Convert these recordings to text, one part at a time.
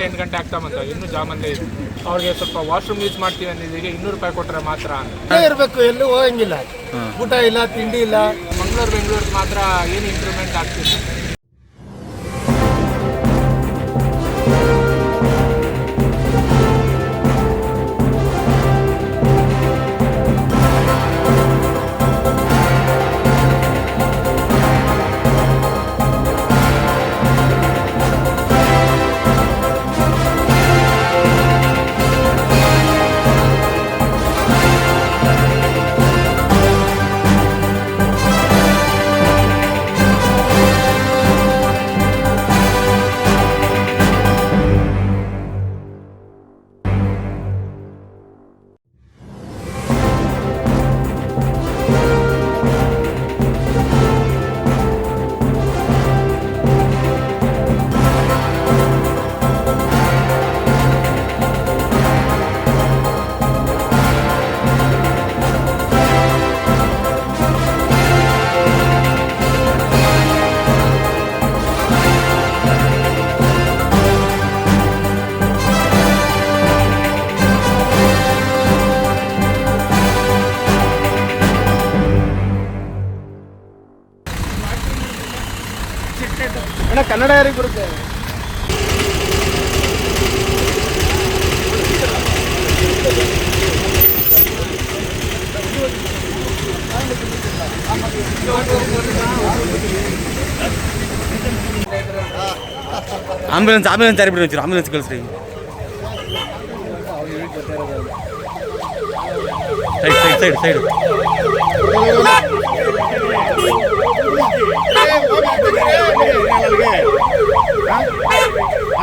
ಗಂಟೆ ಎಂಟು ಗಂಟೆ ಆಗ್ತಾ ಬಂತು. ಇನ್ನೂ ಜಾಮಲ್ಲೇ ಇದೆ. ಅವ್ರಿಗೆ ಸ್ವಲ್ಪ ವಾಶ್ರೂಮ್ ಯೂಸ್ ಮಾಡ್ತೀವಿ ಅಂದಿದ್ದೀಗೆ ಇನ್ನೂರು ರೂಪಾಯಿ ಕೊಟ್ಟರೆ ಮಾತ್ರ ಇರಬೇಕು ಎಲ್ಲೂ ಹೋಗಂಗಿಲ್ಲ. ಊಟ ಇಲ್ಲ ತಿಂಡಿ ಇಲ್ಲ. ಮಂಗಳೂರು ಬೆಂಗಳೂರು ಮಾತ್ರ ಏನು ಇಂಪ್ರೂವ್ಮೆಂಟ್ ಆಗ್ತಿಲ್ಲ. ಅಣ್ಣ ಕನ್ನಡ ಯಾರಿಗೆ ಬರುತ್ತೆ ಆಂಬುಲೆನ್ಸ್ ಆಂಬುಲೆನ್ಸ್ ಯಾರು ಬಿಡಿ ಒಂಚೂರು ಆಂಬುಲೆನ್ಸ್ ಕಳಿಸ್ರಿ side side side side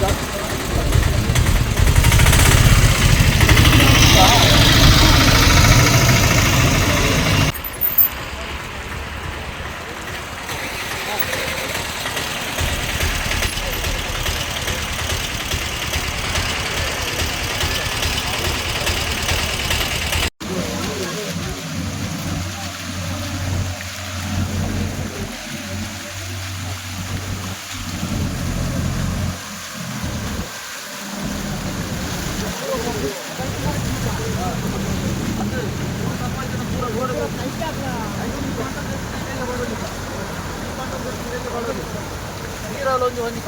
Duck ನೀರಲ್ಲಿ ಒಂದು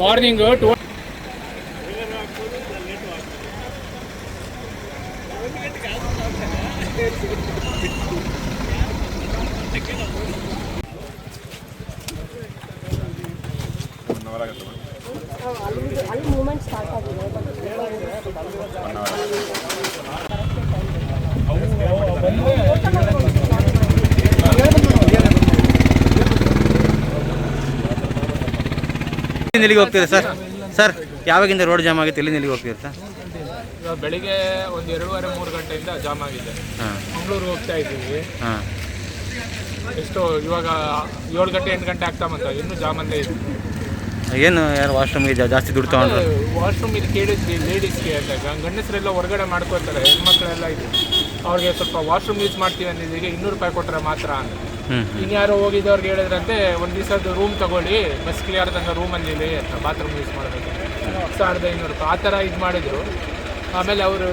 మార్నింగ్ టూ Thank you. ಅಲ್ಲಿ ಮೂಮೆಂಟ್ ಸ್ಟಾರ್ಟ್ ಆಗಿದೆ ಎಲ್ಲಿಗೆ ಹೋಗ್ತೀರಾ ಸರ್? ಸರ್ ಯಾವಾಗಿಂದ ರೋಡ್ ಜಾಮ್ ಆಗಿತ್ತು? ಎಲ್ಲಿ ನಿಲ್ಲಿಗೆ ಹೋಗ್ತೀರಾ ಸರ್? ಇವಾಗ ಬೆಳಿಗ್ಗೆ ಒಂದು ಎರಡೂವರೆ ಮೂರು ಗಂಟೆಯಿಂದ ಜಾಮ್ ಆಗಿದೆ. ಹಾಂ. ಮಂಗಳೂರಿಗೆ ಹೋಗ್ತಾ ಇದ್ದೀವಿ. ಹಾಂ. ಎಷ್ಟು ಇವಾಗ ಏಳು ಗಂಟೆ ಎಂಟು ಗಂಟೆ ಆಗ್ತಾ ಬಂತ? ಇನ್ನೂ ಜಾಮಂದೇ ಇದೆ. ಏನು ಯಾರು ವಾಶ್ರೂಮ್ಗೆ ಜಾಸ್ತಿ ದುಡ್ಡು ತಗೊಂಡ್ರೆ? ವಾಶ್ರೂಮ್ ಇದು ಕೇಳಿದ್ವಿ ಲೇಡೀಸ್ಗೆ ಅಂದಾಗ ಗಂಡಸರೆಲ್ಲ ಹೊರಗಡೆ ಮಾಡ್ಕೊತಾರೆ ಹೆಣ್ಮಕ್ಳೆಲ್ಲ ಇದೆ. ಅವ್ರಿಗೆ ಸ್ವಲ್ಪ ವಾಶ್ರೂಮ್ ಯೂಸ್ ಮಾಡ್ತೀವಿ ಅಂದಿದ್ದೀಗೆ ಇನ್ನೂರು ರೂಪಾಯಿ ಕೊಟ್ಟರೆ ಮಾತ್ರ ಅಂತ. ಹ್ಞೂ ಇನ್ಯಾರೋ ಹೋಗಿದ್ದವ್ರಿಗೆ ಹೇಳಿದ್ರಂತೆ ಒಂದು ದಿವಸದ ರೂಮ್ ತಗೊಳ್ಳಿ ಬಸ್ ಕ್ಲಿಯರ್ ತನಕ ರೂಮಲ್ಲಿ ಇಲ್ಲಿ ಬಾತ್ರೂಮ್ ಯೂಸ್ ಮಾಡಬೇಕು ಸಾವಿರದ ಐನೂರು ರೂಪಾಯಿ. ಆ ಥರ ಇದು ಮಾಡಿದ್ರು. ಆಮೇಲೆ ಅವರು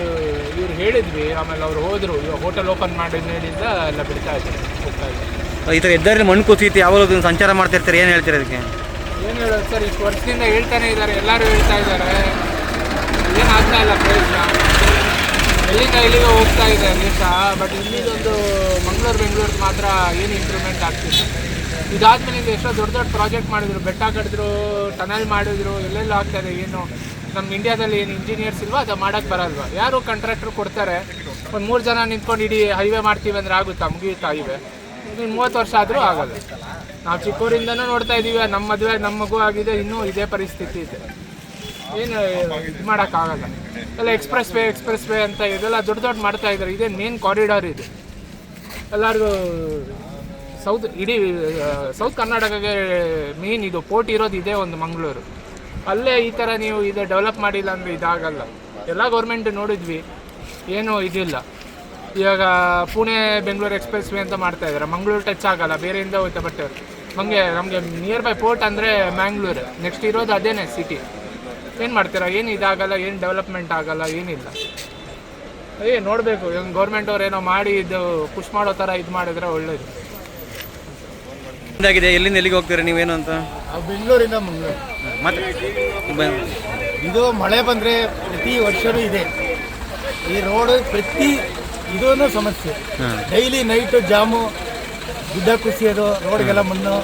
ಇವ್ರು ಹೇಳಿದ್ವಿ ಆಮೇಲೆ ಅವ್ರು ಹೋದರು. ಇವಾಗ ಹೋಟೆಲ್ ಓಪನ್ ಮಾಡಿ ಹೇಳಿಂದ ಎಲ್ಲ ಬಿಡ್ತಾ ಇದ್ದಾರೆ ಹೋಗ್ತಾ ಇದ್ದಾರೆ. ಈ ಥರ ಹೆದ್ದಾರಿ ಮಣ್ಣು ಕುಸಿತಿ ಯಾವಾಗ ಸಂಚಾರ ಮಾಡ್ತಿರ್ತಾರೆ ಏನು ಹೇಳ್ತೀರಿ ಅದಕ್ಕೆ ಏನು ಹೇಳೋದು ಸರ್ ಇಷ್ಟು ವರ್ಷದಿಂದ ಹೇಳ್ತಾನೆ ಇದ್ದಾರೆ ಎಲ್ಲರೂ ಹೇಳ್ತಾ ಇದ್ದಾರೆ. ಏನು ಆಗ್ತಾ ಇಲ್ಲ ಪ್ರಯೋಜನ ಎಲ್ಲಿಂದ ಎಲ್ಲಿಗೆ ಹೋಗ್ತಾ ಇದೆ ದೇಶ ಬಟ್ ಇಲ್ಲಿದೊಂದು ಮಂಗಳೂರು ಬೆಂಗಳೂರಿಗೆ ಮಾತ್ರ ಏನು ಇಂಪ್ರೂವ್ಮೆಂಟ್ ಆಗ್ತಿಲ್ಲ. ಇದಾದ್ಮೇಲೆ ಎಷ್ಟೋ ದೊಡ್ಡ ದೊಡ್ಡ ಪ್ರಾಜೆಕ್ಟ್ ಮಾಡಿದ್ರು ಬೆಟ್ಟ ಕಟ್ಟಿದ್ರು ಟನಲ್ ಮಾಡಿದ್ರು ಎಲ್ಲೆಲ್ಲ ಆಗ್ತಾ ಇದೆ ಏನು? ನಮ್ಮ ಇಂಡಿಯಾದಲ್ಲಿ ಏನು ಇಂಜಿನಿಯರ್ಸ್ ಇಲ್ವಾ? ಅದು ಮಾಡೋಕ್ಕೆ ಬರಲ್ವಾ? ಯಾರು ಕಾಂಟ್ರಾಕ್ಟ್ರು ಕೊಡ್ತಾರೆ? ಒಂದು ಮೂರು ಜನ ನಿಂತ್ಕೊಂಡು ಇಡೀ ಹೈವೇ ಮಾಡ್ತೀವಿ ಅಂದರೆ ಆಗುತ್ತಾ? ಮುಗಿಯುತ್ತಾ ಹೈವೇ ಇನ್ನು ಮೂವತ್ತು ವರ್ಷ ಆದರೂ ಆಗಲ್ಲ. ನಾವು ಚಿಕ್ಕೂರಿಂದನೂ ನೋಡ್ತಾ ಇದ್ದೀವಿ ನಮ್ಮ ಮದುವೆ ನಮ್ಮ ಮಗು ಆಗಿದೆ, ಇನ್ನೂ ಇದೇ ಪರಿಸ್ಥಿತಿ ಇದೆ. ಏನು ಇದು ಮಾಡೋಕ್ಕಾಗಲ್ಲ. ಎಲ್ಲ ಎಕ್ಸ್ಪ್ರೆಸ್ ವೇ ಎಕ್ಸ್ಪ್ರೆಸ್ ವೇ ಅಂತ ಇದೆಲ್ಲ ದೊಡ್ಡ ದೊಡ್ಡ ಮಾಡ್ತಾ ಇದ್ದಾರೆ ಇದೇ ಮೇನ್ ಕಾರಿಡಾರ್ ಇದು. ಎಲ್ಲರಿಗೂ ಸೌತ್ ಇಡೀ ಸೌತ್ ಕರ್ನಾಟಕಕ್ಕೆ ಮೇನ್ ಇದು. ಪೋರ್ಟ್ ಇರೋದು ಇದೇ ಒಂದು ಮಂಗಳೂರು. ಅಲ್ಲೇ ಈ ಥರ ನೀವು ಇದು ಡೆವಲಪ್ ಮಾಡಿಲ್ಲ ಅಂದರೆ ಇದಾಗಲ್ಲ. ಎಲ್ಲ ಗೌರ್ಮೆಂಟ್ ನೋಡಿದ್ವಿ. ಏನೂ ಇದಿಲ್ಲ. ಇವಾಗ ಪುಣೆ ಬೆಂಗಳೂರು ಎಕ್ಸ್ಪ್ರೆಸ್ ವೇ ಅಂತ ಮಾಡ್ತಾ ಇದ್ದಾರೆ ಮಂಗಳೂರು ಟಚ್ ಆಗಲ್ಲ ಬೇರೆಯಿಂದ ಹೋಯ್ತಾ ಬಟ್ ನಮಗೆ ನಮಗೆ ನಿಯರ್ ಬೈ ಪೋರ್ಟ್ ಅಂದರೆ ಮ್ಯಾಂಗ್ಳೂರು ನೆಕ್ಸ್ಟ್ ಇರೋದು ಅದೇನೆ ಸಿಟಿ ಏನು ಮಾಡ್ತೀರಾ? ಏನು ಇದಾಗಲ್ಲ ಏನು ಡೆವಲಪ್ಮೆಂಟ್ ಆಗಲ್ಲ ಏನಿಲ್ಲ. ಏ ನೋಡಬೇಕು. ಇವಾಗ ಗೌರ್ಮೆಂಟ್ ಅವ್ರು ಏನೋ ಮಾಡಿ ಇದು ಪುಷ್ ಮಾಡೋ ಥರ ಇದು ಮಾಡಿದ್ರೆ ಒಳ್ಳೇದು. ಇದಾಗಿದೆ ಎಲ್ಲಿಂದ ಎಲ್ಲಿಗೆ ಹೋಗ್ತೀರಾ ನೀವೇನು ಅಂತ? ಬೆಂಗಳೂರಿಂದ ಮಂಗಳೂರು. ಮತ್ತೆ ಇದು ಮಳೆ ಬಂದರೆ ಪ್ರತಿ ವರ್ಷವೂ ಇದೆ. ಈ ರೋಡ್ ಪ್ರತಿ ಇದೂ ಸಮಸ್ಯೆ. ಡೈಲಿ ನೈಟು ಜಾಮು ಗುಡ್ಡ ಕುಸಿಯೋದು ರೋಡ್ಗೆಲ್ಲ ಮಣ್ಣು.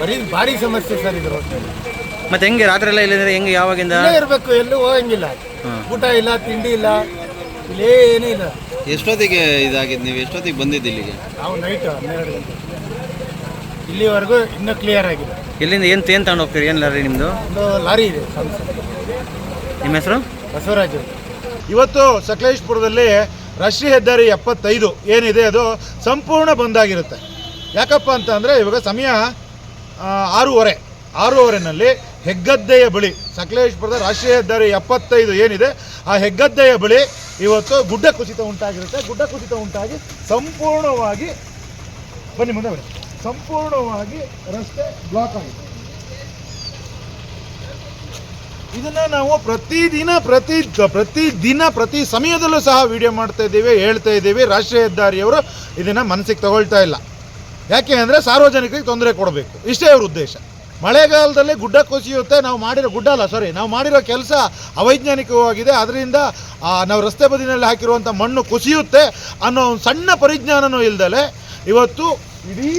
ಬರೀ ಭಾರಿ ಸಮಸ್ಯೆ ಸರ್ ಇದು ರೋಡ್ ಮತ್ತೆ ಹೆಂಗೆ ರಾತ್ರಿ ಎಲ್ಲ ಇಲ್ಲ ಹೆಂಗೆ ಯಾವಾಗಿಂದ? ಇಲ್ಲೇ ಇರಬೇಕು ಎಲ್ಲೂ ಹೋಗಂಗಿಲ್ಲ. ಊಟ ಇಲ್ಲ ತಿಂಡಿ ಇಲ್ಲ ಇಲ್ಲೇನೂ ಇಲ್ಲ. ಎಷ್ಟೊತ್ತಿಗೆ ಇದಾಗಿದ್ದು ನೀವು? ಎಷ್ಟೊತ್ತಿಗೆ ಬಂದಿದ್ದು ಇಲ್ಲಿಗೆ? ನಾವು ನೈಟ್ ಹನ್ನೆರಡು ಗಂಟೆ ಇಲ್ಲಿವರೆಗೂ ಇನ್ನೂ ಕ್ಲಿಯರ್ ಆಗಿದೆ. ಎಲ್ಲಿಂದ ಏನು ಏನು ತಗೊಂಡು ಹೋಗ್ತೀರಿ? ಏನು ಲಾರಿ ನಿಮ್ಮದು ಒಂದು ಲಾರಿ ಇದೆ ನಿಮ್ಮ ಹೆಸರು? ಬಸವರಾಜ್. ಇವತ್ತು ಸಕಲೇಶ್ಪುರದಲ್ಲಿ ರಾಷ್ಟ್ರೀಯ ಹೆದ್ದಾರಿ ಎಪ್ಪತ್ತೈದು ಏನಿದೆ ಅದು ಸಂಪೂರ್ಣ ಬಂದಾಗಿರುತ್ತೆ ಯಾಕಪ್ಪ ಅಂತ ಅಂದರೆ ಇವಾಗ ಸಮಯ ಆರೂವರೆ. ಆರೂವರೆನಲ್ಲಿ ಹೆಗ್ಗದ್ದೆಯ ಬಳಿ ಸಕಲೇಶ್ಪುರದ ರಾಷ್ಟ್ರೀಯ ಹೆದ್ದಾರಿ ಎಪ್ಪತ್ತೈದು ಏನಿದೆ ಆ ಹೆಗ್ಗದ್ದೆಯ ಬಳಿ ಇವತ್ತು ಗುಡ್ಡ ಕುಸಿತ ಉಂಟಾಗಿರುತ್ತೆ. ಗುಡ್ಡ ಕುಸಿತ ಉಂಟಾಗಿ ಸಂಪೂರ್ಣವಾಗಿ ಬನ್ನಿ ಮುಂದೆ ಬನ್ನಿ. ಸಂಪೂರ್ಣವಾಗಿ ರಸ್ತೆ ಬ್ಲಾಕ್ ಆಗಿದೆ. ಇದನ್ನ ನಾವು ಪ್ರತಿದಿನ, ಪ್ರತಿ ಪ್ರತಿದಿನ ಪ್ರತಿ ಸಮಯದಲ್ಲೂ ಸಹ ವಿಡಿಯೋ ಮಾಡ್ತಾ ಇದ್ದೀವಿ, ಹೇಳ್ತಾ ಇದ್ದೀವಿ. ರಾಷ್ಟ್ರೀಯ ಹೆದ್ದಾರಿಯವರು ಇದನ್ನ ಮನಸ್ಸಿಗೆ ತಗೊಳ್ತಾ ಇಲ್ಲ. ಯಾಕೆ ಅಂದರೆ ಸಾರ್ವಜನಿಕರಿಗೆ ತೊಂದರೆ ಕೊಡಬೇಕು. ಇಷ್ಟೇ ಅವ್ರ ಉದ್ದೇಶ. ಮಳೆಗಾಲದಲ್ಲಿ ಗುಡ್ಡ ಕುಸಿಯುತ್ತೆ. ನಾವು ಮಾಡಿರೋ ಗುಡ್ಡ ಅಲ್ಲ ಸಾರಿ ನಾವು ಮಾಡಿರೋ ಕೆಲಸ ಅವೈಜ್ಞಾನಿಕವಾಗಿದೆ. ಅದರಿಂದ ನಾವು ರಸ್ತೆ ಬದಿನಲ್ಲಿ ಹಾಕಿರುವಂಥ ಮಣ್ಣು ಕುಸಿಯುತ್ತೆ ಅನ್ನೋ ಒಂದು ಸಣ್ಣ ಪರಿಜ್ಞಾನನೂ ಇಲ್ದಲೆ ಇವತ್ತು ಇಡೀ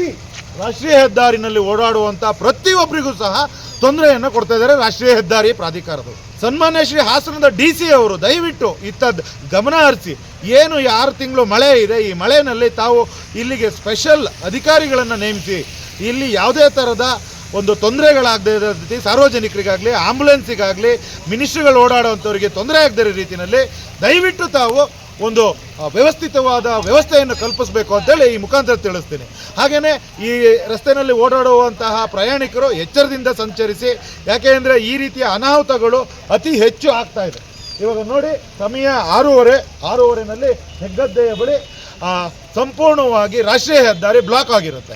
ರಾಷ್ಟ್ರೀಯ ಹೆದ್ದಾರಿನಲ್ಲಿ ಓಡಾಡುವಂಥ ಪ್ರತಿಯೊಬ್ಬರಿಗೂ ಸಹ ತೊಂದರೆಯನ್ನು ಕೊಡ್ತಾ ಇದ್ದಾರೆ ರಾಷ್ಟ್ರೀಯ ಹೆದ್ದಾರಿ ಪ್ರಾಧಿಕಾರದವರು. ಸನ್ಮಾನ್ಯ ಶ್ರೀ ಹಾಸನದ ಡಿ ಸಿ ಅವರು ದಯವಿಟ್ಟು ಇತ್ತದ್ದು ಗಮನ ಹರಿಸಿ, ಏನು ಆರು ತಿಂಗಳು ಮಳೆ ಇದೆ, ಈ ಮಳೆಯಲ್ಲಿ ತಾವು ಇಲ್ಲಿಗೆ ಸ್ಪೆಷಲ್ ಅಧಿಕಾರಿಗಳನ್ನು ನೇಮಿಸಿ, ಇಲ್ಲಿ ಯಾವುದೇ ಥರದ ಒಂದು ತೊಂದರೆಗಳಾಗದೇ ಇರೋ ರೀತಿ, ಸಾರ್ವಜನಿಕರಿಗಾಗಲಿ, ಆಂಬುಲೆನ್ಸಿಗಾಗಲಿ, ಮಿನಿಸ್ಟ್ರಿಗಳು ಓಡಾಡುವಂಥವ್ರಿಗೆ ತೊಂದರೆ ಆಗದೇ ಇರೋ ರೀತಿಯಲ್ಲಿ ದಯವಿಟ್ಟು ತಾವು ಒಂದು ವ್ಯವಸ್ಥಿತವಾದ ವ್ಯವಸ್ಥೆಯನ್ನು ಕಲ್ಪಿಸಬೇಕು ಅಂತೇಳಿ ಈ ಮುಖಾಂತರ ತಿಳಿಸ್ತೀನಿ. ಹಾಗೆಯೇ ಈ ರಸ್ತೆಯಲ್ಲಿ ಓಡಾಡುವಂತಹ ಪ್ರಯಾಣಿಕರು ಎಚ್ಚರದಿಂದ ಸಂಚರಿಸಿ ಯಾಕೆಂದರೆ ಈ ರೀತಿಯ ಅನಾಹುತಗಳು ಅತಿ ಹೆಚ್ಚು ಆಗ್ತಾ ಇದೆ. ಇವಾಗ ನೋಡಿ, ಸಮಯ ಆರೂವರೆ, ಆರೂವರೆನಲ್ಲಿ ಹೆಗ್ಗದ್ದೆಯ ಬಳಿ ಸಂಪೂರ್ಣವಾಗಿ ರಾಷ್ಟ್ರೀಯ ಹೆದ್ದಾರಿ ಬ್ಲಾಕ್ ಆಗಿರುತ್ತೆ.